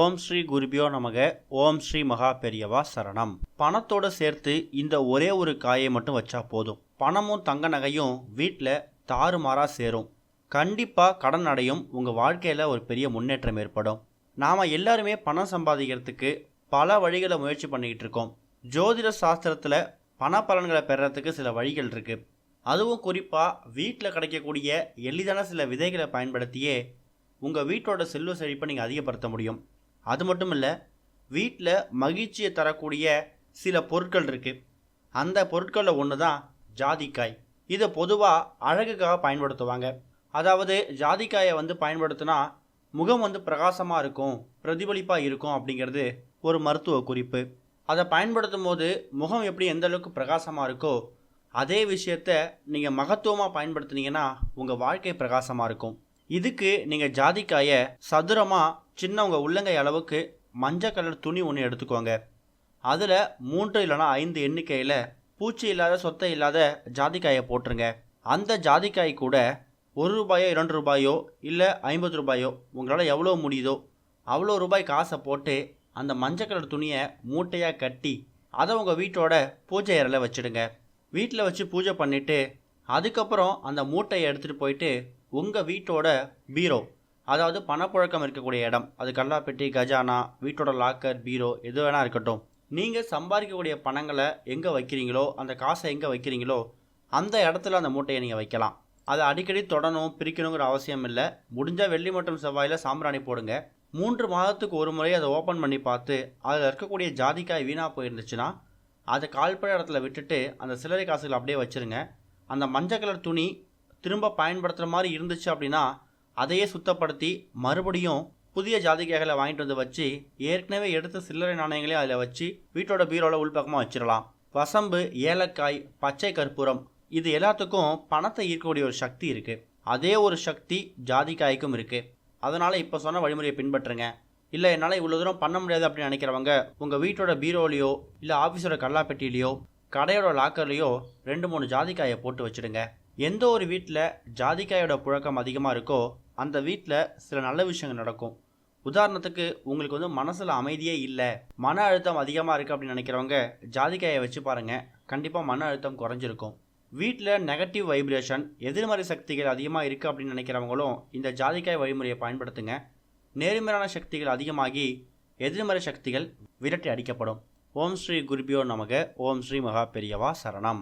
ஓம் ஸ்ரீ குருபியோ நமக ஓம் ஸ்ரீ மகா பெரியவா சரணம். பணத்தோட சேர்த்து இந்த ஒரே ஒரு காயை மட்டும் வச்சா போதும். பணமும் தங்க நகையும் வீட்டில் தாறுமாறா சேரும். கண்டிப்பாக கடன் அடையும் உங்கள் வாழ்க்கையில் ஒரு பெரிய முன்னேற்றம் ஏற்படும். நாம் எல்லாருமே பணம் சம்பாதிக்கிறதுக்கு பல வழிகளை முயற்சி பண்ணிக்கிட்டு இருக்கோம். ஜோதிட சாஸ்திரத்தில் பண பலன்களை பெறத்துக்கு சில வழிகள் இருக்குது அதுவும் குறிப்பாக வீட்டில் கிடைக்கக்கூடிய எளிதான சில விதைகளை பயன்படுத்தியே உங்கள் வீட்டோட செல்வ செழிப்பை நீங்கள் அதிகப்படுத்த முடியும். அது மட்டும் இல்லை வீட்டில் மகிழ்ச்சியை தரக்கூடிய சில பொருட்கள் இருக்குது அந்த பொருட்களில் ஒன்று தான் ஜாதிக்காய். இதை பொதுவாக அழகுக்காக பயன்படுத்துவாங்க. அதாவது ஜாதிக்காயை வந்து பயன்படுத்தினா முகம் வந்து பிரகாசமாக இருக்கும் பிரதிபலிப்பாக இருக்கும் அப்படிங்கிறது ஒரு மருத்துவ குறிப்பு. அதை பயன்படுத்தும் போது முகம் எப்படி எந்த அளவுக்கு பிரகாசமாக இருக்கோ அதே விஷயத்த நீங்கள் மகத்துவமாக பயன்படுத்துனீங்கன்னா உங்கள் வாழ்க்கை பிரகாசமாக இருக்கும். இதுக்கு நீங்கள் ஜாதிக்காயை சதுரமாக சின்ன உங்கள் உள்ளங்கை அளவுக்கு மஞ்சள் கலர் துணி ஒன்று எடுத்துக்கோங்க. அதில் மூன்று இல்லைனா ஐந்து எண்ணிக்கையில் பூச்சி இல்லாத சொத்தை இல்லாத ஜாதிக்காயை போட்டுருங்க. அந்த ஜாதிக்காய் கூட ஒரு ரூபாயோ இரண்டு ரூபாயோ இல்லை ஐம்பது ரூபாயோ உங்களால் எவ்வளோ முடியுதோ அவ்வளோ ரூபாய் காசை போட்டு அந்த மஞ்சள் கலர் துணியை மூட்டையாக கட்டி அதை உங்கள் வீட்டோட பூஜை அறையில் வச்சுடுங்க. வீட்டில் வச்சு பூஜை பண்ணிவிட்டு அதுக்கப்புறம் அந்த மூட்டையை எடுத்துகிட்டு போயிட்டு உங்கள் வீட்டோட பீரோ அதாவது பணப்புழக்கம் இருக்கக்கூடிய இடம் அது கல்லாப்பெட்டி கஜானா வீட்டோட லாக்கர் பீரோ எது வேணால் இருக்கட்டும். நீங்கள் சம்பாதிக்கக்கூடிய பணங்களை எங்கே வைக்கிறீங்களோ அந்த காசை எங்கே வைக்கிறீங்களோ அந்த இடத்துல அந்த மூட்டையை நீங்கள் வைக்கலாம். அதை அடிக்கடி தொடணும் பிரிக்கணுங்கிற அவசியம் இல்லை. முடிஞ்சால் வெள்ளி மற்றும் செவ்வாயில் சாம்பிராணி போடுங்க. மூன்று மாதத்துக்கு ஒரு முறை அதை ஓப்பன் பண்ணி பார்த்து அதில் இருக்கக்கூடிய ஜாதிக்காய் வீணாக போயிருந்துச்சுன்னா அதை கால்பட இடத்துல விட்டுட்டு அந்த சில்லறை காசுகளை அப்படியே வச்சுருங்க. அந்த மஞ்சள் கலர் துணி திரும்ப பயன்படுத்துகிற மாதிரி இருந்துச்சு அப்படின்னா அதையே சுத்தப்படுத்தி மறுபடியும் புதிய ஜாதிக்காய்களை வாங்கிட்டு வந்து வச்சு ஏற்கனவே எடுத்த சில்லறை நாணயங்களையும் அதில் வச்சு வீட்டோட பீரோவில் உள்பக்கமாக வச்சிடலாம். வசம்பு ஏலக்காய் பச்சை கற்பூரம் இது எல்லாத்துக்கும் பணத்தை ஈர்க்கக்கூடிய ஒரு சக்தி இருக்குது அதே ஒரு சக்தி ஜாதிக்காய்க்கும் இருக்குது அதனால் இப்போ சொன்ன வழிமுறையை பின்பற்றுங்க. இல்லை என்னால் இவ்வளோ தூரம் பண்ண முடியாது அப்படின்னு நினைக்கிறவங்க உங்கள் வீட்டோட பீரோலையோ இல்லை ஆஃபீஸோட கல்லாப்பெட்டியிலையோ கடையோட லாக்கர்லேயோ ரெண்டு மூணு ஜாதிக்காயை போட்டு வச்சுடுங்க. எந்த ஒரு வீட்டில் ஜாதிக்காயோட புழக்கம் அதிகமாக இருக்கோ அந்த வீட்டில் சில நல்ல விஷயங்கள் நடக்கும். உதாரணத்துக்கு உங்களுக்கு வந்து மனசில் அமைதியே இல்லை மன அழுத்தம் அதிகமாக இருக்குது அப்படின்னு நினைக்கிறவங்க ஜாதிக்காயை வச்சு பாருங்கள் கண்டிப்பாக மன அழுத்தம் குறைஞ்சிருக்கும். வீட்டில் நெகட்டிவ் வைப்ரேஷன் எதிர்மறை சக்திகள் அதிகமாக இருக்குது அப்படின்னு நினைக்கிறவங்களும் இந்த ஜாதிக்காய் வழிமுறையை பயன்படுத்துங்க. நேர்மறையான சக்திகள் அதிகமாகி எதிர்மறை சக்திகள் விரட்டி அடிக்கப்படும். ஓம் ஸ்ரீ குருபியோ நமக. ஓம் ஸ்ரீ மகா பெரியவா சரணம்.